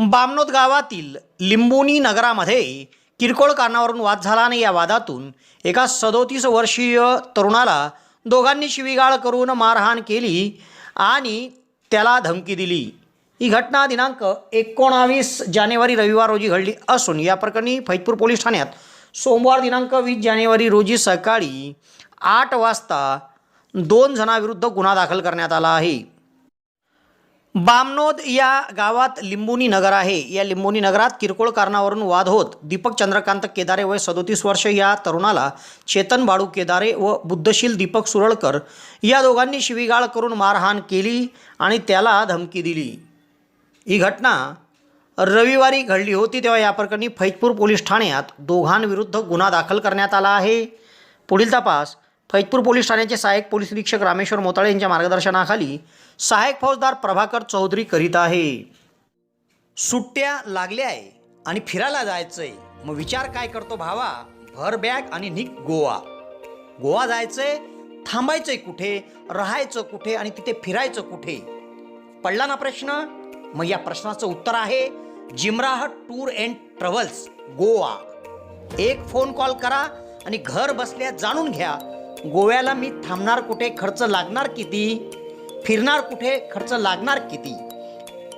बामनोद गावातील लिंबोनी नगरामध्ये किरकोळ कारणावरून वाद झाला आणि या वादातून एका सदोतीस वर्षीय तरुणाला दोघांनी शिवीगाळ करून मारहाण केली आणि त्याला धमकी दिली. ही घटना दिनांक एकोणावीस जानेवारी रविवार रोजी घडली असून या प्रकरणी फैजपूर पोलीस ठाण्यात सोमवार दिनांक वीस जानेवारी रोजी सकाळी आठ वाजता दोन जणांविरुद्ध गुन्हा दाखल करण्यात आला आहे. बामनोद या गावात लिंबोनी नगर आहे. या लिंबोनी नगरात किरकोळ कारणावरून वाद होत. दीपक चंद्रकांत केदारे वय सदोतीस वर्ष या तरुणाला चेतन बाळू केदारे व बुद्धशील दीपक सुरळकर या दोघांनी शिवीगाळ करून मारहाण केली आणि त्याला धमकी दिली. ही घटना रविवारी घडली होती तेव्हा या प्रकरणी फैजपूर पोलीस ठाण्यात दोघांविरुद्ध गुन्हा दाखल करण्यात आला आहे. पुढील तपास फैजपूर पोलीस ठाण्याचे सहाय्यक पोलीस निरीक्षक रामेश्वर मोताळे यांच्या मार्गदर्शनाखाली सहाय्यक फौजदार प्रभाकर चौधरी करीत आहे. सुट्ट्या लागल्या आहे आणि फिरायला जायचंय. मग विचार काय करतो भावा? भर बॅग आणि निक गोवा. गोवा जायचंय थांबायचंय कुठे? राहायचं कुठे आणि तिथे फिरायचं कुठे? पडला ना प्रश्न? मग या प्रश्नाचं उत्तर आहे जिमराह टूर अँड ट्रॅव्हल्स गोवा. एक फोन कॉल करा आणि घर बसल्या जाणून घ्या. गोव्याला मी थांबणार कुठे खर्च लागणार किती? फिरणार कुठे खर्च लागणार किती?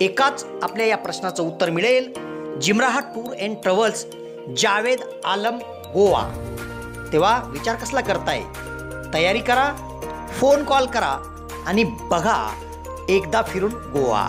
एकाच आपल्या या प्रश्नाचं उत्तर मिळेल. जिमराहा tour and travels Javed Alam Goa. तेव्हा विचार कसला करताय? तयारी करा फोन कॉल करा आणि बघा एकदा फिरून गोवा.